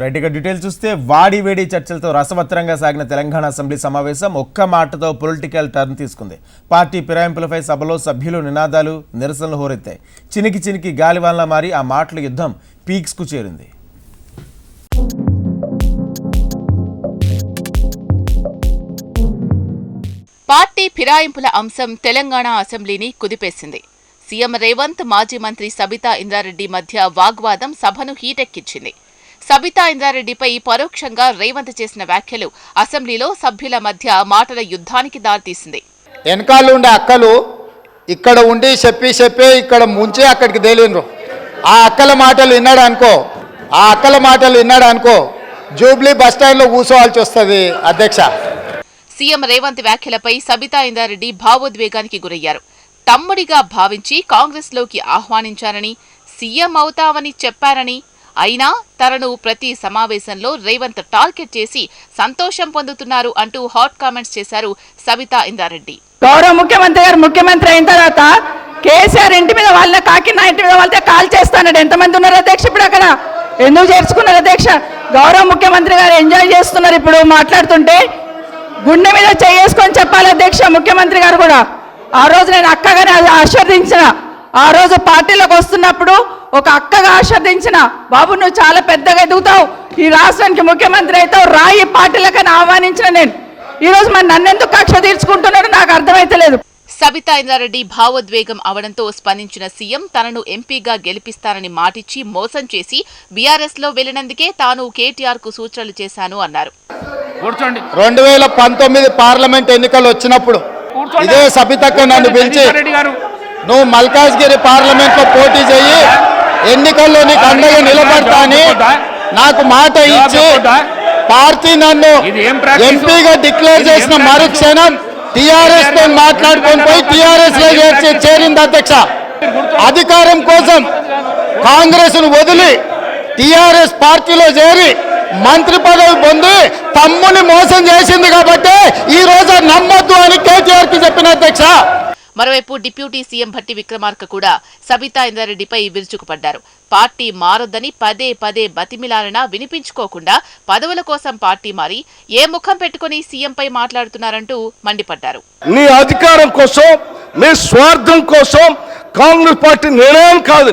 Right ఇక details చూస్తే వాడి వేడి చర్చలతో రసవత్తరంగా సాగిన తెలంగాణ అసెంబ్లీ సమావేశం ఒక్క మాటతో పొలిటికల్ టర్న్ తీసుకుంది. పార్టీ ఫిరాయింపులపై సభలో సభ్యులు నినాదాలు నిరసనలు హోరెత్తాయి. చినికి చినికి గాలివాన్లా మారి ఆ మాటల యుద్ధం పీక్స్కు చేరింది. పార్టీ ఫిరాయింపుల అంశం తెలంగాణ అసెంబ్లీని కుదిపేసింది. సీఎం రేవంత్ మాజీ మంత్రి సబితా ఇంద్రారెడ్డి మధ్య వాగ్వాదం సభను హీటెక్కించింది. సబితా ఇంద్రారెడ్డిపై పరోక్షంగా రేవంత్ చేసిన వ్యాఖ్యలు అసెంబ్లీలో సభ్యుల మధ్య మాటల యుద్ధానికి దారితీసింది. వెనకాల ఉండే అక్కలు ఇక్కడ ఉండి చెప్పి చెప్పి ఇక్కడ ముంచి అక్కడికి తేలిండ్రు. ఆ అక్కల మాటలు విన్నాడు అనుకో ఆ అక్కల మాటలు విన్నాడు అనుకో జూబ్లీ బస్ స్టాండ్లో కూర్చోవాల్సి వస్తుంది అధ్యక్ష. సీఎం రేవంత్ వ్యాఖ్యలపై సబితా ఇంద్రారెడ్డి భావోద్వేగానికి గురయ్యారు. తమ్ముడిగా భావించి కాంగ్రెస్లోకి ఆహ్వానించారని సీఎం అవుతావని చెప్పారని అయినా తనను ప్రతి సమావేశంలో రేవంత్ టార్గెట్ చేసి సంతోషం పొందుతున్నారు అంటూ హాట్ కామెంట్స్ చేశారు సబితా ఇందారెడ్డి. గౌరవ ముఖ్యమంత్రి గారు ముఖ్యమంత్రి అయిన తర్వాత కేసీఆర్ ఇంటి మీద వాళ్ళ కాకి నా ఇంటి మీద వాళ్ళతో కాల్ చేస్తానండి. ఎంతమంది ఉన్నారు అధ్యక్ష ఇప్పుడు అక్కడ? ఎందుకు చేర్చుకున్నారు అధ్యక్ష? గౌరవ ముఖ్యమంత్రి గారు ఎంజాయ్ చేస్తున్నారు ఇప్పుడు మాట్లాడుతుంటే గుండె మీద చేసుకొని చెప్పాలి అధ్యక్ష ముఖ్యమంత్రి గారు కూడా. ఆ రోజు నేను అక్కగానే ఆశీర్దించిన ఆ రోజు పార్టీలోకి వస్తున్నప్పుడు ఒక అక్కగా ఆశీర్దించిన బాబు నువ్వు చాలా పెద్దగా ఎదుగుతావు. ఈ రాష్ట్రానికి ముఖ్యమంత్రి అవుతావు. రాయి పార్టీలకని ఆహ్వానించిన నేను. ఈ రోజు మరి నన్నెందుకు కక్ష తీర్చుకుంటున్నాడు నాకు అర్థమైతలేదు. సబితా ఇంద్రారెడ్డి భావోద్వేగం అవడంతో స్పందించిన సీఎం తనను ఎంపీగా గెలిపిస్తానని మాటిచ్చి మోసం చేసి బీఆర్ఎస్లో వెళ్ళినందుకే తాను కేటీఆర్కు సూచనలు చేశాను అన్నారు. రెండు వేల పంతొమ్మిది పార్లమెంట్ ఎన్నికలు వచ్చినప్పుడు. ఇదే సబితక్క నన్ను పిలిచి నువ్వు మల్కాజ్గిరి పార్లమెంట్లో పోటీ చెయ్యి ఎన్నికల్లో నీకు అండగా నిలబడతా అని నాకు మాట ఇచ్చి పార్టీ నన్ను? ఎంపీగా డిక్లేర్ చేసిన? మరుక్షణం టిఆర్ఎస్తో మాట్లాడుకొని పోయి టిఆర్ఎస్లో చేర్చి చేరింది అధ్యక్ష అధికారం కోసం కాంగ్రెస్ను వదిలి టిఆర్ఎస్ పార్టీలో చేరి మంత్రి పదవి పొంది తమ్ముని మోసం చేసింది కాబట్టి ఈ రోజు నమ్మొద్దు అని కేటీఆర్కి చెప్పిన అధ్యక్ష మరోవైపు డిప్యూటీ సీఎం భట్టి విక్రమార్క కూడా సబితా ఇంద్రారెడ్డిపై విరుచుకుపడ్డారు. పార్టీ మారొద్దని పదే పదే బతిమిలాలనా వినిపించుకోకుండా పదవుల కోసం పార్టీ మారి ఏ ముఖం పెట్టుకుని సీఎంపై మాట్లాడుతున్నారంటూ మండిపడ్డారు. నీ అధికారం కోసం మీ స్వార్థం కోసం కాంగ్రెస్ పార్టీ నిర్ణయం కాదు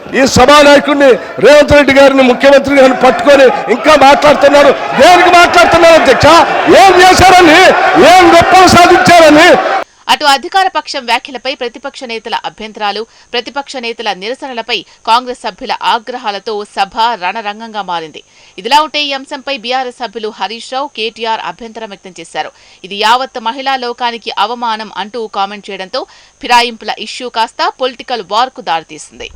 ఈ సభానాయకుడిని రేవంత్ రెడ్డి గారిని ముఖ్యమంత్రి గారిని పట్టుకొని ఇంకా మాట్లాడుతున్నారు. దేనికి మాట్లాడుతున్నారు అధ్యక్ష? ఏం చేశారని? ఏం గొప్పలు సాధించారని? అటు అధికార పక్షం వ్యాఖ్యలపై ప్రతిపక్ష నేతల అభ్యంతరాలు ప్రతిపక్ష నేతల నిరసనలపై కాంగ్రెస్ సభ్యుల ఆగ్రహాలతో సభ రణరంగంగా మారింది. ఇదిలా ఉంటే ఈ అంశంపై బీఆర్ఎస్ సభ్యులు హరీష్ రావు కేటీఆర్ అభ్యంతరం వ్యక్తం చేశారు. ఇది యావత్ మహిళా లోకానికి అవమానం అంటూ కామెంట్ చేయడంతో ఫిరాయింపుల ఇష్యూ కాస్త పొలిటికల్ వార్కు దారితీసింది.